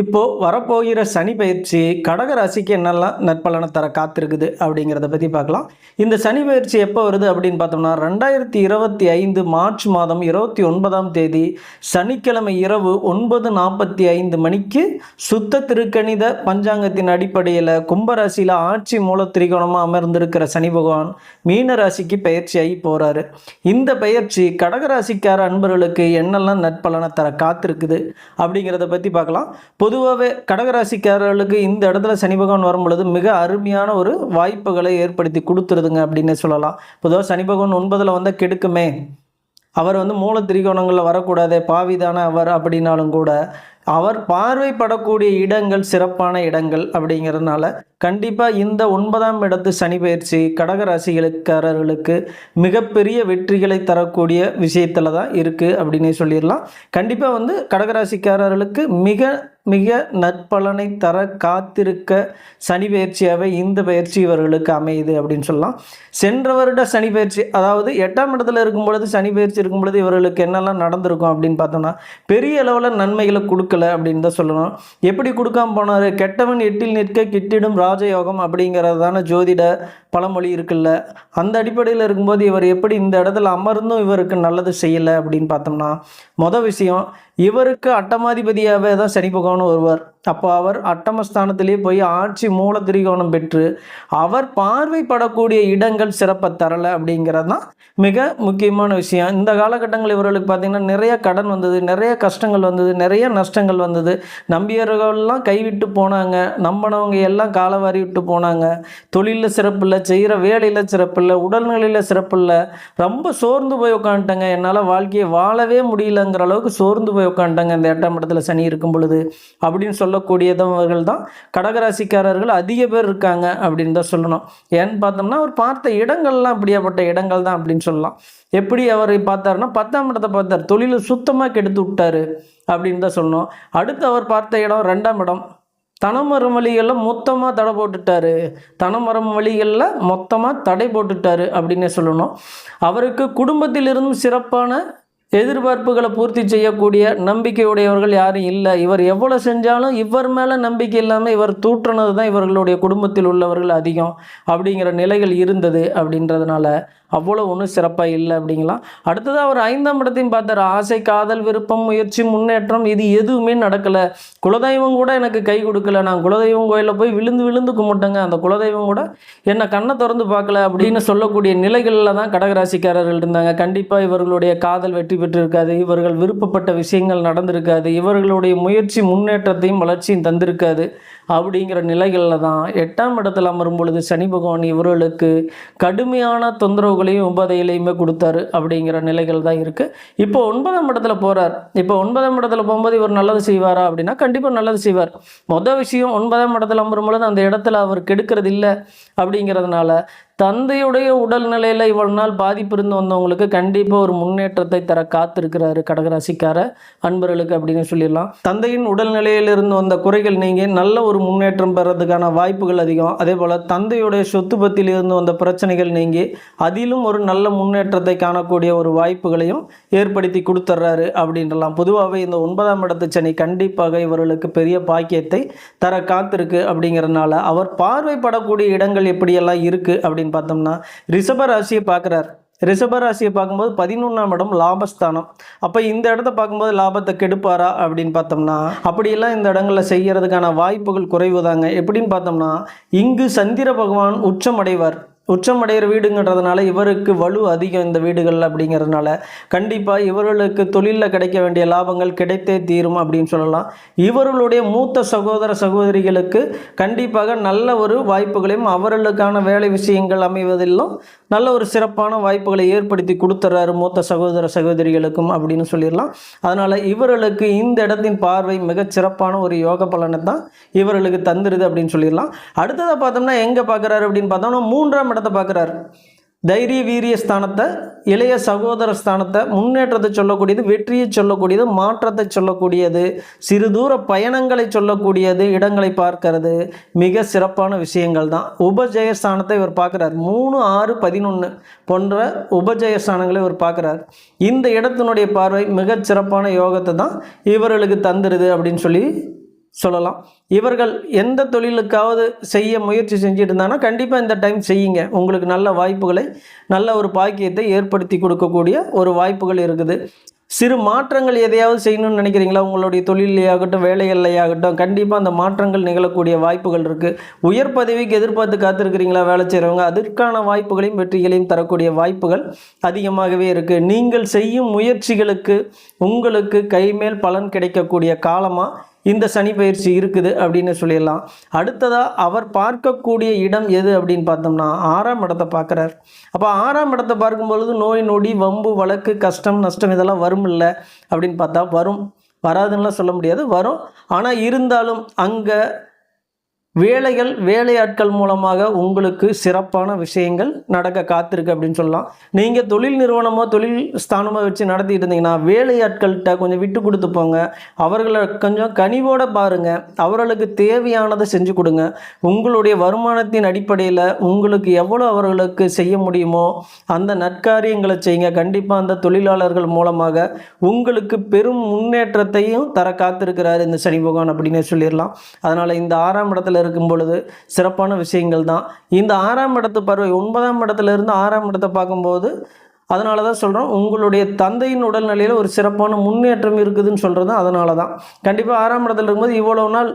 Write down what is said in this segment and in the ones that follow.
இப்போ வரப்போகிற சனி பயிற்சி கடக ராசிக்கு என்னெல்லாம் நற்பலனை தர காத்திருக்குது அப்படிங்கிறத பற்றி பார்க்கலாம். இந்த சனி பயிற்சி எப்போ வருது அப்படின்னு பார்த்தோம்னா ரெண்டாயிரத்தி இருபத்தி ஐந்து மார்ச் மாதம் இருபத்தி ஒன்பதாம் தேதி சனிக்கிழமை இரவு ஒன்பது நாற்பத்தி ஐந்து மணிக்கு சுத்த திருக்கணித பஞ்சாங்கத்தின் அடிப்படையில் கும்பராசியில் ஆட்சி மூல திரிகோணமாக அமர்ந்திருக்கிற சனி பகவான் மீன ராசிக்கு பயிற்சியாகி போகிறாரு இந்த பயிற்சி கடகராசிக்கார அன்பர்களுக்கு என்னெல்லாம் நற்பலனை தர காத்திருக்குது அப்படிங்கிறத பற்றி பார்க்கலாம். பொதுவாகவே கடகராசிக்காரர்களுக்கு இந்த இடத்துல சனி பகவான் வரும் பொழுது மிக அருமையான ஒரு வாய்ப்புகளை ஏற்படுத்தி கொடுத்துருதுங்க அப்படின்னு சொல்லலாம். பொதுவாக சனி பகவான் ஒன்பதில் வந்தால் கெடுக்குமே. அவர் வந்து மூல திரிகோணங்களில் வரக்கூடாது பாவிதான அவர் அப்படின்னாலும் கூட அவர் பார்வைப்படக்கூடிய இடங்கள் சிறப்பான இடங்கள் அப்படிங்கிறதுனால கண்டிப்பாக இந்த ஒன்பதாம் இடத்து சனி பயிற்சி கடகராசிகளுக்காரர்களுக்கு மிகப்பெரிய வெற்றிகளை தரக்கூடிய விஷயத்தில் தான் இருக்குது அப்படின்னே சொல்லிடலாம். கண்டிப்பாக வந்து கடகராசிக்காரர்களுக்கு மிக மிக நற்பலனை தர காத்திருக்க சனி பயிற்சியாகவே இந்த பயிற்சி இவர்களுக்கு அமையுது அப்படின்னு சொல்லலாம். சென்ற வருட சனி பயிற்சி அதாவது எட்டாம் இடத்துல இருக்கும் பொழுது சனி பயிற்சி இருக்கும் பொழுது இவர்களுக்கு என்னெல்லாம் நடந்திருக்கும் அப்படின்னு பார்த்தோம்னா பெரிய அளவில் நன்மைகளை கொடுக்கல அப்படின்னு தான் சொல்லணும். எப்படி கொடுக்காம போனார்? கெட்டவன் எட்டில் நிற்க கிட்டிடும் ராஜயோகம் அப்படிங்கிறதான ஜோதிட பழமொழி இருக்குல்ல. அந்த அடிப்படையில் இருக்கும்போது இவர் எப்படி இந்த இடத்துல அமர்ந்தும் இவருக்கு நல்லது செய்யலை அப்படின்னு பார்த்தோம்னா மொதல் விஷயம் இவருக்கு அட்டமாதிபதியாகவே தான் சனி பகவான் வருவார் அப்போ அவர் அட்டமஸ்தானத்திலே போய் ஆட்சி மூல திரிகோணம் பெற்று அவர் பார்வைப்படக்கூடிய இடங்கள் சிறப்பை தரலை அப்படிங்கிறது தான் மிக முக்கியமான விஷயம். இந்த காலகட்டங்கள் இவர்களுக்கு பார்த்திங்கன்னா நிறைய கடன் வந்தது நிறைய கஷ்டங்கள் வந்தது நிறைய நஷ்டங்கள் வந்தது. நம்பியவர்கள்லாம் கைவிட்டு போனாங்க நம்பினவங்க எல்லாம் காலவாரி விட்டு போனாங்க. தொழிலில் சிறப்பு இல்லை செய்கிற வேலையில் சிறப்பு இல்லை உடல்நிலையில் சிறப்பு இல்லை. ரொம்ப சோர்ந்து போய் உட்காந்துட்டேங்க என்னால் வாழ்க்கையை வாழவே முடியலங்கிற அளவுக்கு சோர்ந்து போய் உட்காந்துட்டாங்க இந்த எட்டாம் இடத்துல சனி இருக்கும் பொழுது அப்படின்னு சொல்லக்கூடியதவர்கள் தான் கடகராசிக்காரர்கள் அதிக பேர் இருக்காங்க அப்படின்னு தான் சொல்லணும். ஏன்னு பார்த்தோம்னா அவர் பார்த்த இடங்கள்லாம் அப்படியாப்பட்ட இடங்கள் தான் அப்படின்னு சொல்லலாம். எப்படி அவர் பார்த்தாருன்னா பத்தாம் இடத்தை பார்த்தார். தொழிலை சுத்தமாக கெடுத்து விட்டாரு அப்படின்னு தான் சொல்லணும். அடுத்து அவர் பார்த்த இடம் ரெண்டாம் இடம். தனமரம் வழிகளில் மொத்தமாக தடை போட்டுட்டாரு. தனமரம் வழிகளில் மொத்தமாக தடை போட்டுட்டாரு அப்படின்னே சொல்லணும். அவருக்கு குடும்பத்திலிருந்தும் சிறப்பான எதிர்பார்ப்புகளை பூர்த்தி செய்யக்கூடிய நம்பிக்கையுடையவர்கள் யாரும் இல்லை. இவர் எவ்வளோ செஞ்சாலும் இவர் மேலே நம்பிக்கை இல்லாமல் இவர் தூற்றுனது தான் இவர்களுடைய குடும்பத்தில் உள்ளவர்கள் அதிகம் அப்படிங்கிற நிலைகள் இருந்தது அப்படின்றதுனால அவ்வளோ ஒன்றும் சிறப்பாக இல்லை அப்படிங்களாம் அடுத்ததாக அவர் ஐந்தாம் இடத்தையும் பார்த்தார். ஆசை காதல் விருப்பம் முயற்சி முன்னேற்றம் இது எதுவுமே நடக்கலை. குலதெய்வம் கூட எனக்கு கை கொடுக்கல. நான் குலதெய்வம் கோயிலில் போய் விழுந்து விழுந்து கும்பிட்டேங்க. அந்த குலதெய்வம் கூட என்னை கண்ணை திறந்து பார்க்கல அப்படின்னு சொல்லக்கூடிய நிலைகளில் தான் கடகராசிக்காரர்கள் இருந்தாங்க. கண்டிப்பாக இவர்களுடைய காதல் வெற்றி பெற்றிருக்காது. இவர்கள் விருப்பப்பட்ட விஷயங்கள் நடந்திருக்காது. இவர்களுடைய முயற்சி முன்னேற்றத்தையும் வளர்ச்சியும் தந்திருக்காது அப்படிங்கிற நிலைகளில் தான் எட்டாம் இடத்தில் அமரும் பொழுது சனி பகவான் இவர்களுக்கு கடுமையான தொந்தரவுகளையும் உபாதைகளையுமே கொடுத்தாரு அப்படிங்கிற நிலைகள் தான் இருக்குது இப்போ ஒன்பதாம் இடத்துல போகிறார் இப்போ ஒன்பதாம் இடத்துல போகும்போது இவர் நல்லது செய்வாரா அப்படின்னா கண்டிப்பாக நல்லது செய்வார். மொதல் விஷயம் ஒன்பதாம் இடத்துல அமரும் பொழுது அந்த இடத்துல அவர் கெடுக்கிறது இல்லை அப்படிங்கிறதுனால தந்தையுடைய உடல்நிலையில் இவ்வளவு நாள் பாதிப்பு இருந்து வந்தவங்களுக்கு கண்டிப்பாக ஒரு முன்னேற்றத்தை தர காத்திருக்கிறாரு கடகராசிக்கார அன்பர்களுக்கு அப்படின்னு சொல்லிடலாம். தந்தையின் உடல்நிலையிலிருந்து வந்த குறைகள் நீங்கி நல்ல ஒரு முன்னேற்றம் பெறதுக்கான வாய்ப்புகள் அதிகம். அதே போல் தந்தையுடைய சொத்து பத்தில் இருந்து வந்த பிரச்சனைகள் நீங்கி அதிலும் ஒரு நல்ல முன்னேற்றத்தை காணக்கூடிய ஒரு வாய்ப்புகளையும் ஏற்படுத்தி கொடுத்துட்றாரு அப்படின்றலாம். பொதுவாகவே இந்த ஒன்பதாம் இடத்து சனி கண்டிப்பாக இவர்களுக்கு பெரிய பாக்கியத்தை தர காத்திருக்கு அப்படிங்கிறதுனால அவர் பார்வைப்படக்கூடிய இடங்கள் எப்படியெல்லாம் இருக்குது அப்படின்னு பார்த்தோம்னா ரிஷப ராசியை பார்க்குறார். ரிஷபராசியை பார்க்கும்போது பதினொன்றாம் இடம் லாபஸ்தானம். அப்போ இந்த இடத்த பார்க்கும்போது லாபத்தை கெடுப்பாரா அப்படின்னு பார்த்தோம்னா அப்படியெல்லாம் இந்த இடங்களில் செய்கிறதுக்கான வாய்ப்புகள் குறைவு தாங்க எப்படின்னு பார்த்தோம்னா இங்கு சந்திர பகவான் உச்சமடைவார் உச்சமடைகிற வீடுங்கிறதுனால இவருக்கு வலு அதிகம் இந்த வீடுகள் அப்படிங்கிறதுனால. கண்டிப்பாக இவர்களுக்கு தொழிலில் கிடைக்க வேண்டிய லாபங்கள் கிடைத்தே தீரும் அப்படின்னு சொல்லலாம். இவர்களுடைய மூத்த சகோதர சகோதரிகளுக்கு கண்டிப்பாக நல்ல ஒரு வாய்ப்புகளையும் அவர்களுக்கான வேலை விஷயங்கள் அமைவதிலும் நல்ல ஒரு சிறப்பான வாய்ப்புகளை ஏற்படுத்தி கொடுத்துட்றாரு மூத்த சகோதர சகோதரிகளுக்கும் அப்படின்னு சொல்லிடலாம். அதனால் இவர்களுக்கு இந்த இடத்தின் பார்வை மிகச் சிறப்பான ஒரு யோக பலனை தான் இவர்களுக்கு தந்துடுது அப்படின்னு சொல்லிடலாம். அடுத்ததை பார்த்தோம்னா எங்கே பார்க்குறாரு அப்படின்னு பார்த்தோம்னா மூன்றாம் இடத்தை பார்க்குறாரு. தைரிய வீரிய ஸ்தானத்தை இளைய சகோதர ஸ்தானத்தை முன்னேற்றத்தை சொல்லக்கூடியது வெற்றியை சொல்லக்கூடியது மாற்றத்தை சொல்லக்கூடியது சிறு தூர பயணங்களை சொல்லக்கூடியது இடங்களை பார்க்கறது. மிக சிறப்பான விஷயங்கள் தான். உபஜய ஸ்தானத்தை இவர் பார்க்குறார். மூணு ஆறு பதினொன்று போன்ற உபஜய ஸ்தானங்களை இவர் பார்க்குறார். இந்த இடத்தினுடைய பார்வை மிகச் சிறப்பான யோகத்தை தான் இவர்களுக்கு தந்துடுது அப்படின்னு சொல்லி சொல்லலாம். இவர்கள் எந்த தொழிலுக்காவது செய்ய முயற்சி செஞ்சுட்டு இருந்தாங்கன்னா கண்டிப்பாக இந்த டைம் செய்யுங்க. உங்களுக்கு நல்ல வாய்ப்புகளை நல்ல ஒரு பாக்கியத்தை ஏற்படுத்தி கொடுக்கக்கூடிய ஒரு வாய்ப்புகள் இருக்குது. சிறு மாற்றங்கள் எதையாவது செய்யணும்னு நினைக்கிறீங்களா? உங்களுடைய தொழிலையாகட்டும் வேலைகள்லையாகட்டும் கண்டிப்பாக அந்த மாற்றங்கள் நிகழக்கூடிய வாய்ப்புகள் இருக்குது உயர் பதவிக்கு எதிர்பார்த்து காத்திருக்கிறீங்களா? வேலை செய்கிறவங்க அதற்கான வாய்ப்புகளையும் வெற்றிகளையும் தரக்கூடிய வாய்ப்புகள் அதிகமாகவே இருக்குது நீங்கள் செய்யும் முயற்சிகளுக்கு உங்களுக்கு கைமேல் பலன் கிடைக்கக்கூடிய காலமாக இந்த சனி பயிற்சி இருக்குது அப்படின்னு சொல்லிடலாம். அடுத்ததாக அவர் பார்க்கக்கூடிய இடம் எது அப்படின்னு பார்த்தோம்னா ஆறாம் இடத்தை பார்க்குறார். அப்போ ஆறாம் இடத்தை பார்க்கும்பொழுது நோய் நொடி வம்பு வழக்கு கஷ்டம் நஷ்டம் இதெல்லாம் வரும் இல்லை அப்படின்னு பார்த்தா வரும். வராதுன்னெலாம் சொல்ல முடியாது வரும். ஆனால் இருந்தாலும் அங்கே வேலைகள் வேலையாட்கள் மூலமாக உங்களுக்கு சிறப்பான விஷயங்கள் நடக்க காத்திருக்கு அப்படின்னு சொல்லலாம். நீங்கள் தொழில் நிறுவனமோ தொழில் ஸ்தானமோ வச்சு நடத்திட்டு இருந்தீங்கன்னா வேலையாட்கள்கிட்ட கொஞ்சம் விட்டு கொடுத்து போங்க. அவர்களை கொஞ்சம் கனிவோட பாருங்கள் அவர்களுக்கு தேவையானதை செஞ்சு கொடுங்க. உங்களுடைய வருமானத்தின் அடிப்படையில் உங்களுக்கு எவ்வளோ அவர்களுக்கு செய்ய முடியுமோ அந்த நற்காரியங்களை செய்யுங்க. கண்டிப்பாக அந்த தொழிலாளர்கள் மூலமாக உங்களுக்கு பெரும் முன்னேற்றத்தையும் தர காத்திருக்கிறார் இந்த சனி பகவான் அப்படின்னு சொல்லிடலாம். அதனால் இந்த ஆறாம் இடத்துல இருக்கும் பொழுது சிறப்பான விஷயங்கள் தான். இந்த ஆறாம் இடத்து பறவை ஒன்பதாம் இடத்துல இருந்து ஆறாம் இடத்தை பார்க்கும்போது அதனால தான் சொல்கிறோம் உங்களுடைய தந்தையின் உடல்நிலையில் ஒரு சிறப்பான முன்னேற்றம் இருக்குதுன்னு சொல்கிறது அதனால தான் கண்டிப்பாக ஆறாம் இடத்துல இருக்கும்போது இவ்வளோ நாள்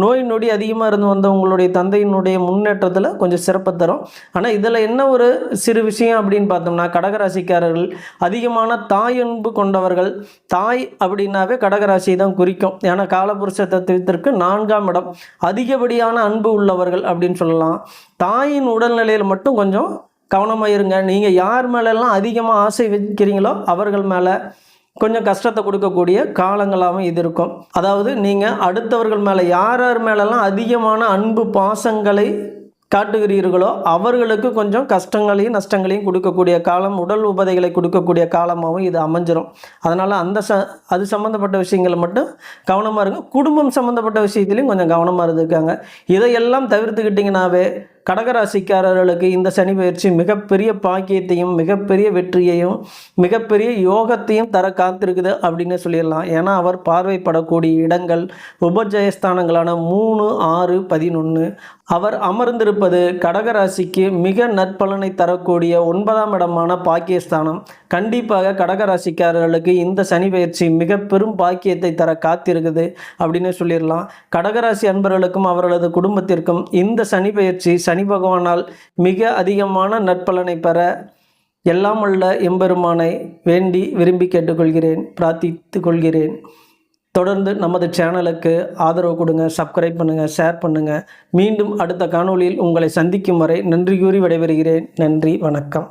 நோய் நொடி அதிகமாக இருந்து வந்த உங்களுடைய தந்தையினுடைய முன்னேற்றத்தில் கொஞ்சம் சிறப்பை தரும். ஆனால் இதில் என்ன ஒரு சிறு விஷயம் அப்படின்னு பார்த்தோம்னா கடகராசிக்காரர்கள் அதிகமான தாய் அன்பு கொண்டவர்கள் தாய் அப்படின்னாவே கடகராசி தான் குறிக்கும். ஏன்னா காலபுருஷ தத்துவத்திற்கு நான்காம் இடம். அதிகப்படியான அன்பு உள்ளவர்கள் அப்படின்னு சொல்லலாம். தாயின் உடல்நிலையில் மட்டும் கொஞ்சம் கவனமாக இருங்க. நீங்கள் யார் மேலெல்லாம் அதிகமாக ஆசை வைக்கிறீங்களோ அவர்கள் மேலே கொஞ்சம் கஷ்டத்தை கொடுக்கக்கூடிய காலங்களாகவும் இது இருக்கும். அதாவது நீங்கள் அடுத்தவர்கள் மேலே யார் யார் மேலெல்லாம் அதிகமான அன்பு பாசங்களை காட்டுகிறீர்களோ அவர்களுக்கு கொஞ்சம் கஷ்டங்களையும் நஷ்டங்களையும் கொடுக்கக்கூடிய காலம் உடல் உபதைகளை கொடுக்கக்கூடிய காலமாகவும் இது அமைஞ்சிரும். அதனால் அந்த ச அது சம்மந்தப்பட்ட விஷயங்களை மட்டும் கவனமாக இருங்க. குடும்பம் சம்மந்தப்பட்ட விஷயத்துலையும் கொஞ்சம் கவனமாக இருந்துருக்காங்க இதையெல்லாம் தவிர்த்துக்கிட்டிங்கனாவே கடகராசிக்காரர்களுக்கு இந்த சனி பயிற்சி மிகப்பெரிய பாக்கியத்தையும் மிகப்பெரிய வெற்றியையும் மிகப்பெரிய யோகத்தையும் தர காத்திருக்குது அப்படின்னு சொல்லிடலாம். ஏன்னா அவர் பார்வைப்படக்கூடிய இடங்கள் உபஜயஸ்தானங்களான மூணு ஆறு பதினொன்று அவர் அமர்ந்திருப்பது கடகராசிக்கு மிக நற்பலனை தரக்கூடிய ஒன்பதாம் இடமான பாக்கியஸ்தானம். கண்டிப்பாக கடகராசிக்காரர்களுக்கு இந்த சனி பயிற்சி மிக பெரும் பாக்கியத்தை தர காத்திருக்குது அப்படின்னு சொல்லிடலாம். கடகராசி அன்பர்களுக்கும் அவர்களது குடும்பத்திற்கும் இந்த சனி பயிற்சி சனி பகவானால் மிக அதிகமான நற்பலனை பெற எல்லாம் உள்ள எம்பெருமானை வேண்டி விரும்பி கேட்டுக்கொள்கிறேன் பிரார்த்தித்து கொள்கிறேன். தொடர்ந்து நமது சேனலுக்கு ஆதரவு கொடுங்க சப்ஸ்கிரைப் பண்ணுங்கள் ஷேர் பண்ணுங்கள் மீண்டும் அடுத்த காணொளியில் உங்களை சந்திக்கும் வரை நன்றி கூறி விடைபெறுகிறேன். நன்றி வணக்கம்.